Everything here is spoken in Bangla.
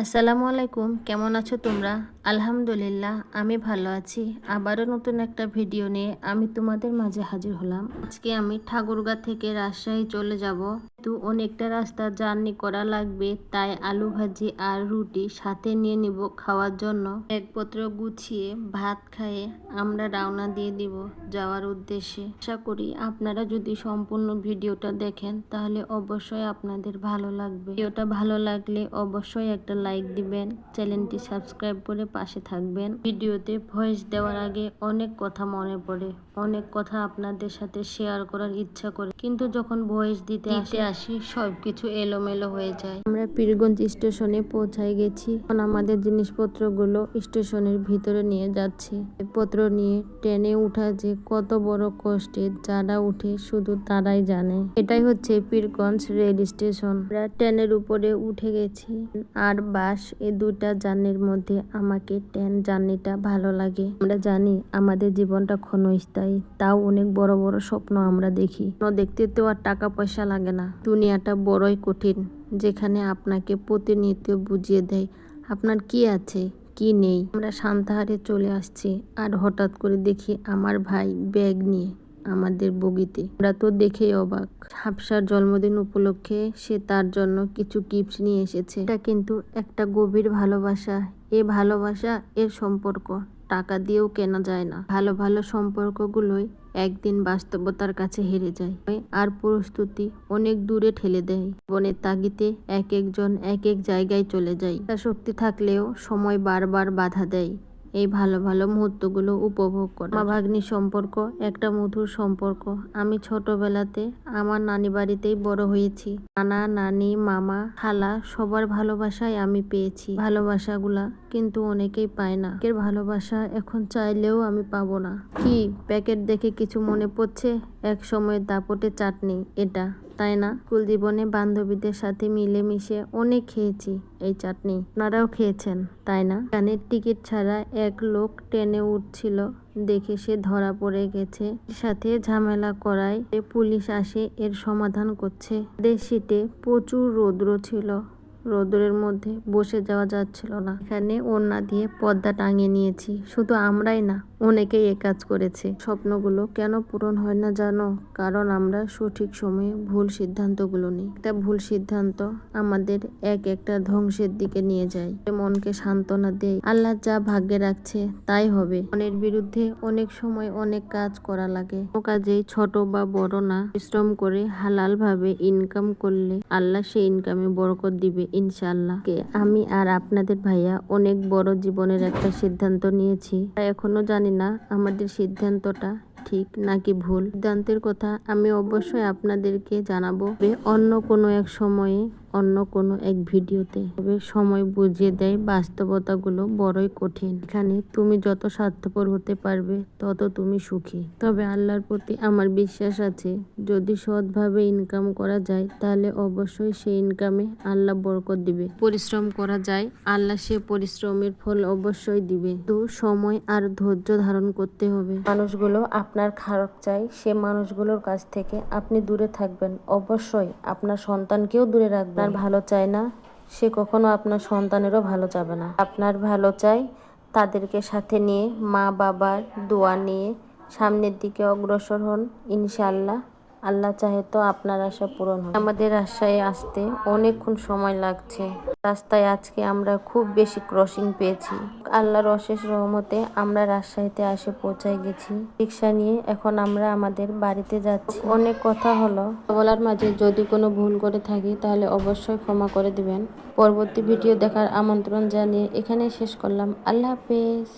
আসসালামু আলাইকুম, কেমন আছো তোমরা? আলহামদুলিল্লাহ, আমি ভালো আছি। আবারও নতুন একটা ভিডিও নিয়ে আমি তোমাদের মাঝে হাজির হলাম। আজকে আমি ঠাকুরগা থেকে রাজশাহী চলে যাব। কিন্তু অনেকটা রাস্তা জার্নি করা লাগবে, তাই আলু ভাজি আর রুটি সাথে নিয়ে নিব খাওয়ার জন্য। একপত্র গুছিয়ে ভাত খাইয়ে আমরা রওনা দিয়ে দিব যাওয়ার উদ্দেশ্যে। আশা করি আপনারা যদি সম্পূর্ণ ভিডিওটা দেখেন, তাহলে অবশ্যই আপনাদের ভালো লাগবে। ভিডিওটা ভালো লাগলে অবশ্যই একটা লাইক দিবেন চ্যানেলটি সাবস্ক্রাইব করে পাশে থাকবেন। ভিডিওতে ভয়েস দেওয়ার আগে অনেক কথা মনে পড়ে অনেক কথা আপনাদের সাথে শেয়ার করার ইচ্ছা করে। কিন্তু যখন ভয়েস দিতে আসে আসি সবকিছু এলোমেলো হয়ে যায়। আমরা পীরগঞ্জ স্টেশনে পৌঁছায় গেছি। এখন আমাদের জিনিসপত্রগুলো স্টেশনের ভিতরে নিয়ে যাচ্ছি। পত্র নিয়ে ট্রেনে উঠা যে কত বড় কষ্টের যারা উঠে শুধু তারাই জানে। এটাই হচ্ছে পীরগঞ্জ রেল স্টেশন। আমরা ট্রেনের উপরে উঠে গেছি। আর বাস এই দুটা জার্নির মধ্যে আমাকে ট্রেন জার্নিটা ভালো লাগে। আমরা জানি আমাদের জীবনটা ক্ষণস্থায়ী, তাও অনেক বড় বড় স্বপ্ন আমরা দেখি। দেখতে তো আর টাকা পয়সা লাগে না। দুনিয়াটা বড়ই কঠিন, যেখানে আপনাকে প্রতিনিয়ত বুঝিয়ে দেয়, আপনার কি আছে, কি নেই। আমরা শান্তাহারে চলে আসছি আর হঠাৎ করে দেখি আমার ভাই ব্যাগ নিয়ে আমাদের বগিতে। আমরা তো দেখেই অবাক। হাফসার জন্মদিন উপলক্ষে সে তার জন্য কিছু গিফট নিয়ে এসেছে। এটা কিন্তু একটা গভীর ভালোবাসা। এ ভালোবাসা এর সম্পর্ক। টাকা দিয়েও কেনা যায় না। ভালো ভালো সম্পর্কগুলোই একদিন বাস্তবতার কাছে হেরে যায়। আর প্রস্তুতি অনেক দূরে ঠেলে দেয়। বনের তাগিতে এক একজন এক এক জায়গায় চলে যায়। শক্তি থাকলেও সময় বারবার বাধা দেয়। এই ভালো ভালো মুহূর্তগুলো উপভোগ করা। মা ভাগ্নি সম্পর্ক, একটা মধুর সম্পর্ক। আমি ছোটবেলাতে আমার নানি বাড়িতেই বড় হয়েছি। নানা, নানি, মামা, খালা, সবার ভালোবাসাই আমি পেয়েছি। ভালোবাসাগুলা কিন্তু অনেকেই পায় না। এর ভালোবাসা এখন চাইলেও আমি পাবো না। কি, প্যাকেট দেখে কিছু মনে পড়ছে? এক সময় দাপটে চাটনি, এটা, তাই না? স্কুল জীবনে বান্ধবীদের সাথে মিলেমিশে অনেক খেয়েছি এই চাটনি। আপনারাও খেয়েছেন, তাই না? গানের টিকিট ছাড়া এক লোক ট্রেনে উঠছিল, দেখে সে ধরা পড়ে গেছে। সাথে ঝামেলা করায় পুলিশ আসে, এর সমাধান করছে। সিটে প্রচুর রৌদ্র ছিল। রোদ্রের মধ্যে বসে যাওয়া যাচ্ছিল না। এখানে ওড়না দিয়ে পর্দা টাঙিয়ে নিয়েছি। শুধু আমরাই না, অনেকেই এ কাজ করেছে। স্বপ্নগুলো কেন পূরণ হয় না জানো? কারণ আমরা সঠিক সময়ে ভুল সিদ্ধান্তগুলো নিই। একটা ভুল সিদ্ধান্ত আমাদের এক একটা ধ্বংসের দিকে নিয়ে যায়। মনকে সান্ত্বনা দেয়, আল্লাহ যা ভাগ্যে রাখছে তাই হবে। মনের বিরুদ্ধে অনেক সময় অনেক কাজ করা লাগে। কাজেই ছোট বা বড় না। পরিশ্রম করে হালাল ভাবে ইনকাম করলে আল্লাহ সেই ইনকামে বরকত দিবে। ইনশাল্লাহ আমি আর আপনাদের ভাইয়া অনেক বড় জীবনের একটা সিদ্ধান্ত নিয়েছি। এখনও জানি না আমাদের সিদ্ধান্তটা ঠিক নাকি ভুল। সিদ্ধান্তের কথা আমি অবশ্যই আপনাদেরকে জানাব। অন্য কোনো এক সময়ে অন্য কোনো এক ভিডিওতে। তবে সময় বুঝিয়ে দেয় বাস্তবতাগুলো বড়ই কঠিন। এখানে তুমি যত স্বার্থপর হতে পারবে, তত তুমি সুখী। তবে আল্লাহর প্রতি আমার বিশ্বাস আছে, যদি সৎভাবে ইনকাম করা যায়, তাহলে অবশ্যই সেই ইনকামে আল্লাহ বরকত দিবে। পরিশ্রম করা যায়, আল্লাহ সে পরিশ্রমের ফল অবশ্যই দিবে। তো সময় আর ধৈর্য ধারণ করতে হবে। মানুষগুলো আপনার খারাপ চাই সে মানুষগুলোর কাছ থেকে আপনি দূরে থাকবেন। অবশ্যই আপনার সন্তানকেও দূরে রাখবেন। আপনার ভালো চায় না, সে কখনো আপনার সন্তানেরও ভালো চাবে না। আপনার ভালো চাই তাদেরকে সাথে নিয়ে মা বাবার দোয়া নিয়ে সামনের দিকে অগ্রসর হন ইনশাল্লাহ আল্লাহ চাহে তো আপনার আশা পূরণ হয় আমাদের রাজশাহী আসতে অনেকক্ষণ সময় লাগছে। রাস্তায় আজকে আমরা খুব বেশি ক্রসিং পেয়েছি। আল্লাহর অশেষ রহমতে আমরা রাজশাহীতে আসে পৌঁছায় গেছি। রিক্সা নিয়ে এখন আমরা আমাদের বাড়িতে যাচ্ছি। অনেক কথা হলো। বলার মাঝে যদি কোনো ভুল করে থাকি তাহলে অবশ্যই ক্ষমা করে দিবেন। পরবর্তী ভিডিও দেখার আমন্ত্রণ জানিয়ে এখানে শেষ করলাম। আল্লাহ হাফেজ।